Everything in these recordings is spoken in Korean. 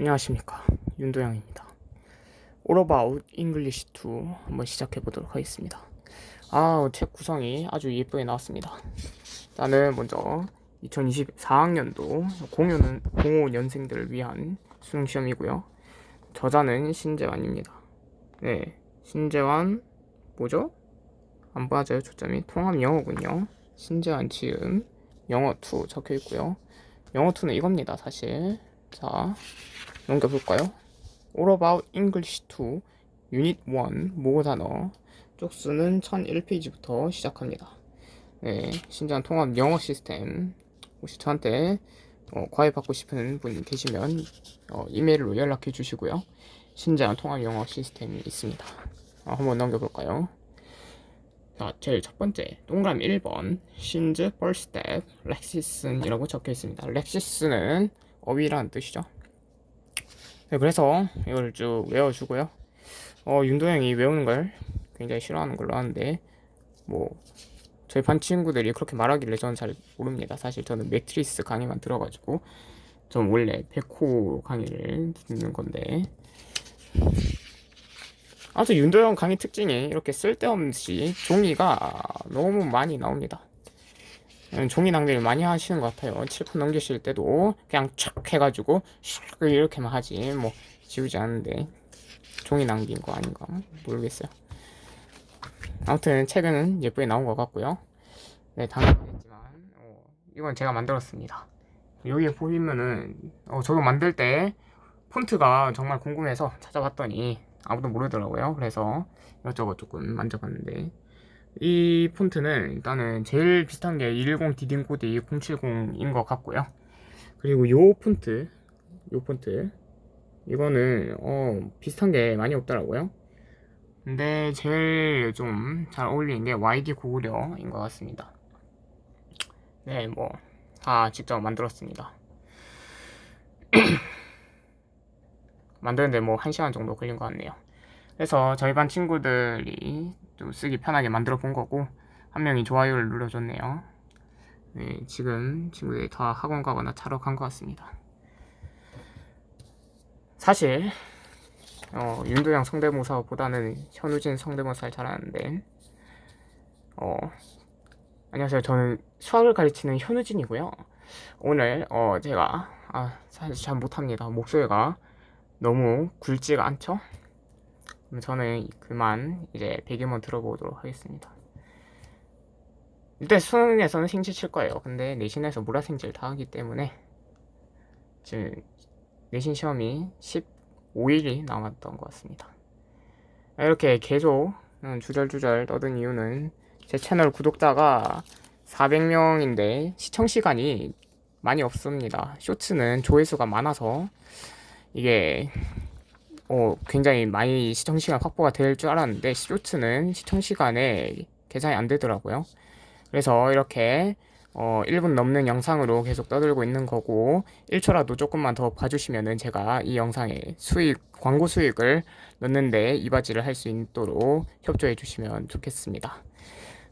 안녕하십니까 윤도영입니다. All About English 2 한번 시작해 보도록 하겠습니다. 아, 책 구성이 아주 예쁘게 나왔습니다. 나는 먼저 2024학년도 05년, 05년생들을 위한 수능 시험이고요. 저자는 신재환입니다. 네, 신재환 뭐죠? 안 맞아요 초점이 통합 영어군요. 신재환 지음 영어 2 적혀 있고요. 영어 2는 이겁니다 사실. 자 넘겨볼까요? All About English 2 Unit 1 모의 단어 쪽수는 1001페이지부터 시작합니다. 네, 신장 통합 영어 시스템 혹시 저한테 어, 과외 받고 싶은 분 계시면 어, 이메일로 연락해 주시고요. 신장 통합 영어 시스템이 있습니다. 어, 한번 넘겨볼까요? 자, 제일 첫 번째 동그라미 1번 신즈 벌스텝 렉시슨이라고 적혀 있습니다. 렉시스는 어휘라는 뜻이죠. 네, 그래서 이걸 쭉 외워주고요. 어, 윤도영이 외우는 걸 굉장히 싫어하는 걸로 아는데 뭐 저희 반 친구들이 그렇게 말하길래 저는 잘 모릅니다. 사실 저는 매트리스 강의만 들어가지고 전 원래 백호 강의를 듣는 건데 아무튼 윤도영 강의 특징이 이렇게 쓸데없이 종이가 너무 많이 나옵니다. 음, 종이 낭비를 많이 하시는 것 같아요. 칠판 넘기실 때도 그냥 촥 해가지고 슉 이렇게만 하지 뭐 지우지 않는데 종이 낭비인 거 아닌가 모르겠어요. 아무튼 책은 예쁘게 나온 것 같고요. 네, 당연했지만 어, 이건 제가 만들었습니다. 여기에 보이면은 어, 저도 만들 때 폰트가 정말 궁금해서 찾아봤더니 아무도 모르더라고요. 그래서 이것저것 조금 만져봤는데 이 폰트는 일단은 제일 비슷한 게 110 디딤 코디 070인 것 같고요. 그리고 요 폰트, 요 폰트 이거는 어 비슷한 게 많이 없더라고요. 근데 제일 좀 잘 어울리는 게 YD 고구려인 것 같습니다. 네, 뭐 다 직접 만들었습니다. 만드는데 뭐 1시간 정도 걸린 것 같네요. 그래서 저희 반 친구들이 좀 쓰기 편하게 만들어 본 거고 한 명이 좋아요를 눌러줬네요. 네, 지금 친구들이 다 학원 가거나 자러 간 것 같습니다. 사실 어, 윤도영 성대모사보다는 현우진 성대모사를 잘하는데 어, 안녕하세요. 저는 수학을 가르치는 현우진이고요. 오늘 어, 제가 아, 사실 잘 못합니다. 목소리가 너무 굵지가 않죠? 저는 그만 이제 배경만 들어보도록 하겠습니다. 일단 수능에서는 생지 칠 거예요. 근데 내신에서 물화생지를 다 하기 때문에 지금 내신 시험이 15일이 남았던 것 같습니다. 이렇게 계속 주절주절 떠든 이유는 제 채널 구독자가 400명인데 시청 시간이 많이 없습니다. 쇼츠는 조회수가 많아서 이게 어, 굉장히 많이 시청 시간 확보가 될 줄 알았는데 쇼츠는 시청 시간에 계산이 안 되더라고요. 그래서 이렇게 어, 1분 넘는 영상으로 계속 떠들고 있는 거고 1초라도 조금만 더 봐주시면은 제가 이 영상에 수익 광고 수익을 넣는데 이바지를 할 수 있도록 협조해 주시면 좋겠습니다.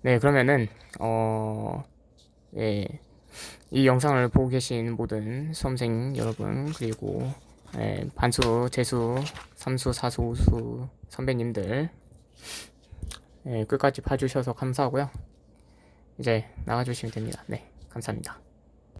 네 그러면은 어, 예, 이 영상을 보고 계신 모든 수험생 여러분 그리고 예, 반수, 재수, 삼수, 사수, 우수 선배님들 예, 끝까지 봐주셔서 감사하고요. 이제 나가주시면 됩니다. 네, 감사합니다.